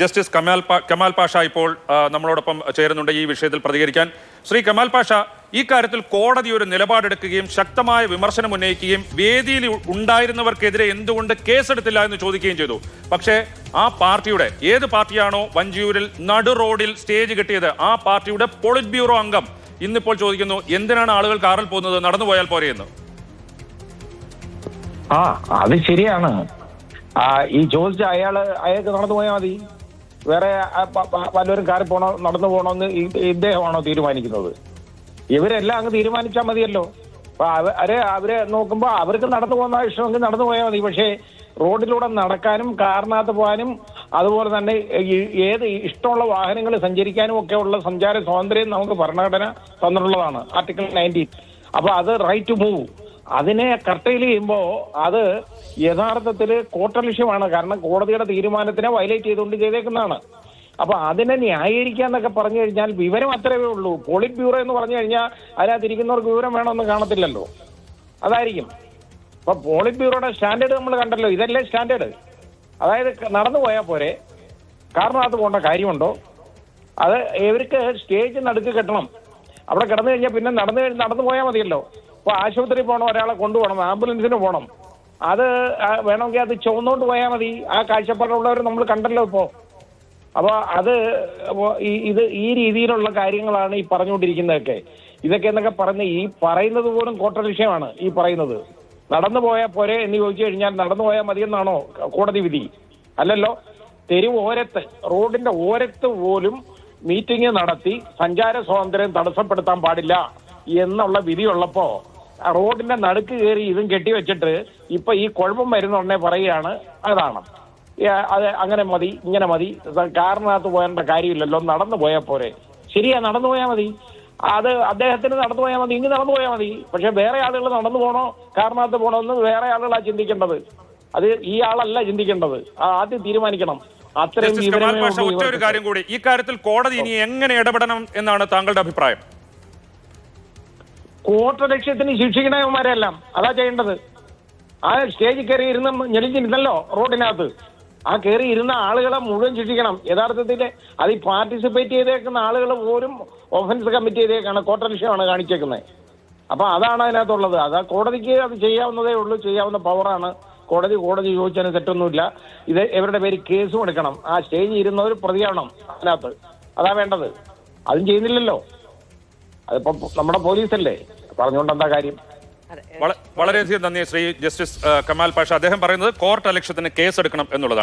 Justice Kamal Kamal Pasha ഇപ്പോൾ നമ്മളോടൊപ്പം ചേരുന്നുണ്ട് ഈ വിഷയത്തിൽ പ്രതികരിക്കാൻ. ശ്രീ കമാൽ പാഷ ഈ കാര്യത്തിൽ കോടതി ഒരു നിലപാടെടുക്കുകയും ശക്തമായ വിമർശനം ഉന്നയിക്കുകയും വേദിയിൽ ഉണ്ടായിരുന്നവർക്കെതിരെ എന്തുകൊണ്ട് കേസെടുത്തില്ല എന്ന് ചോദിക്കുകയും ചെയ്തു. പക്ഷേ ആ പാർട്ടിയുടെ ഏത് പാർട്ടിയാണോ വഞ്ചിയൂരിൽ നടു റോഡിൽ സ്റ്റേജ് കിട്ടിയത് ആ പാർട്ടിയുടെ പോളിറ്റ് ബ്യൂറോ അംഗം ഇന്നിപ്പോൾ ചോദിക്കുന്നു എന്തിനാണ് ആളുകൾ കാറിൽ പോകുന്നത് നടന്നു പോയാൽ പോരെയെന്ന് ആ അത് ശരിയാണ്. ഈ ചോദിച്ച അയാൾ അയാൾക്ക് നടന്നു പോയാൽ മതി. വേറെ പലരും കാറി പോണോ നടന്നു പോണോന്ന് ഇദ്ദേഹമാണോ തീരുമാനിക്കുന്നത്? ഇവരെല്ലാം അങ്ങ് തീരുമാനിച്ചാൽ മതിയല്ലോ. അപ്പൊ അവ- അവരെ അവരെ നോക്കുമ്പോ അവർക്ക് നടന്നു പോകുന്ന ഇഷ്ടമെങ്കിൽ നടന്നു പോയാൽ മതി. പക്ഷേ റോഡിലൂടെ നടക്കാനും കാറിനകത്ത് പോകാനും അതുപോലെ തന്നെ ഏത് ഇഷ്ടമുള്ള വാഹനങ്ങൾ സഞ്ചരിക്കാനും ഒക്കെ ഉള്ള സഞ്ചാര സ്വാതന്ത്ര്യം നമുക്ക് ഭരണഘടന തന്നിട്ടുള്ളതാണ്. Article nineteen. അപ്പൊ അത് റൈറ്റ് ടു മൂവ് അതിനെ കർട്ടയിൽ ചെയ്യുമ്പോൾ അത് യഥാർത്ഥത്തിൽ കോട്ടലക്ഷ്യമാണ് കാരണം കോടതിയുടെ തീരുമാനത്തിനെ വയലേറ്റ് ചെയ്തുകൊണ്ട് ചെയ്തേക്കുന്നതാണ്. അപ്പൊ അതിനെ ന്യായീകരിക്കുക എന്നൊക്കെ പറഞ്ഞു കഴിഞ്ഞാൽ വിവരം അത്രയേ ഉള്ളൂ. പോളിറ്റ് ബ്യൂറോ എന്ന് പറഞ്ഞു കഴിഞ്ഞാൽ അതിനകത്തിരിക്കുന്നവർക്ക് വിവരം വേണമെന്ന് കാണത്തില്ലല്ലോ. അതായിരിക്കും. അപ്പൊ പോളിറ്റ് ബ്യൂറോയുടെ സ്റ്റാൻഡേർഡ് നമ്മൾ കണ്ടല്ലോ. ഇതല്ലേ സ്റ്റാൻഡേർഡ്. അതായത് നടന്നു പോയാൽ പോരെ. കാറിനകത്ത് പോകേണ്ട കാര്യമുണ്ടോ? അത് ഇവർക്ക് സ്റ്റേജ് നടുക്ക് കെട്ടണം. അവിടെ കിടന്നു കഴിഞ്ഞാൽ പിന്നെ നടന്നു നടന്നു പോയാൽ മതിയല്ലോ. ഇപ്പൊ ആശുപത്രി പോകണം ഒരാളെ കൊണ്ടുപോകണം ആംബുലൻസിന് പോകണം. അത് വേണമെങ്കിൽ അത് ചുവന്നുകൊണ്ട് പോയാൽ മതി. ആ കാഴ്ചപ്പാടുള്ളവർ നമ്മൾ കണ്ടല്ലോ ഇപ്പോ. അപ്പോൾ അത് ഇത് ഈ രീതിയിലുള്ള കാര്യങ്ങളാണ് ഈ പറഞ്ഞുകൊണ്ടിരിക്കുന്നതൊക്കെ. ഇതൊക്കെ എന്നൊക്കെ പറഞ്ഞ് ഈ പറയുന്നത് പോലും കോട്ട വിഷയമാണ് ഈ പറയുന്നത്. നടന്നു പോയാൽ പോരെ എന്ന് ചോദിച്ചു കഴിഞ്ഞാൽ നടന്നു പോയാൽ മതിയെന്നാണോ കോടതി വിധി? അല്ലല്ലോ. തെരുവ് ഓരത്ത് റോഡിന്റെ ഓരത്ത് പോലും മീറ്റിംഗ് നടത്തി സഞ്ചാര സ്വാതന്ത്ര്യം തടസ്സപ്പെടുത്താൻ പാടില്ല എന്നുള്ള വിധിയുള്ളപ്പോ റോഡിന്റെ നടുക്ക് കയറി ഇതും കെട്ടിവെച്ചിട്ട് ഇപ്പൊ ഈ കുഴപ്പം വരുന്ന ഉടനെ പറയുകയാണ് അതാണ്. അത് അങ്ങനെ മതി ഇങ്ങനെ മതി കാറിനകത്ത് പോകേണ്ട കാര്യമില്ലല്ലോ നടന്നു പോയാൽ പോരെ. ശരിയാ നടന്നു പോയാൽ മതി. അത് അദ്ദേഹത്തിന് നടന്നു പോയാൽ മതി ഇങ്ങ് നടന്നു പോയാൽ മതി. പക്ഷെ വേറെ ആളുകൾ നടന്നു പോകണോ കാറിനകത്ത് പോകണമെന്ന് വേറെ ആളുകളാ ചിന്തിക്കേണ്ടത്. അത് ഈ ആളല്ല ചിന്തിക്കേണ്ടത്. ആദ്യം തീരുമാനിക്കണം. അത്രയും ഒറ്റ ഒരു കാര്യം കൂടി. ഈ കാര്യത്തിൽ കോടതി ഇനി എങ്ങനെ ഇടപെടണം എന്നാണ് താങ്കളുടെ അഭിപ്രായം? കോട്ട ലക്ഷ്യത്തിന് ശിക്ഷിക്കണവന്മാരെല്ലാം അതാ ചെയ്യേണ്ടത്. ആ സ്റ്റേജിൽ കയറി ഇരുന്ന് ഞെളിഞ്ഞിരുന്നല്ലോ റോഡിനകത്ത്. ആ കയറി ഇരുന്ന ആളുകളെ മുഴുവൻ ശിക്ഷിക്കണം. യഥാർത്ഥത്തിൽ അതിൽ പാർട്ടിസിപ്പേറ്റ് ചെയ്തേക്കുന്ന ആളുകൾ പോലും ഒഫൻസ് കമ്മിറ്റി ചെയ്തേക്കാണ് കോട്ടലക്ഷ്യമാണ് കാണിച്ചേക്കുന്നത് അപ്പൊ അതാണ് അതിനകത്തുള്ളത്. അത് കോടതിക്ക് അത് ചെയ്യാവുന്നതേ ഉള്ളൂ ചെയ്യാവുന്ന പവറാണ്. കോടതി കോടതി ചോദിച്ചതിന് തെറ്റൊന്നുമില്ല. ഇത് ഇവരുടെ പേര് കേസും എടുക്കണം. ആ സ്റ്റേജിൽ ഇരുന്നവർ പ്രതിയാവണം അതിനകത്ത്. അതാ വേണ്ടത്. അതും ചെയ്യുന്നില്ലല്ലോ. അതിപ്പോ നമ്മുടെ പോലീസല്ലേ? പറഞ്ഞുകൊണ്ട് എന്താ കാര്യം? വള- വളരെയധികം നന്ദി ശ്രീ ജസ്റ്റിസ് കമാൽ പാഷ. അദ്ദേഹം പറയുന്നത് കോർട്ട് അലക്ഷ്യത്തിന് കേസെടുക്കണം എന്നുള്ളതാണ്.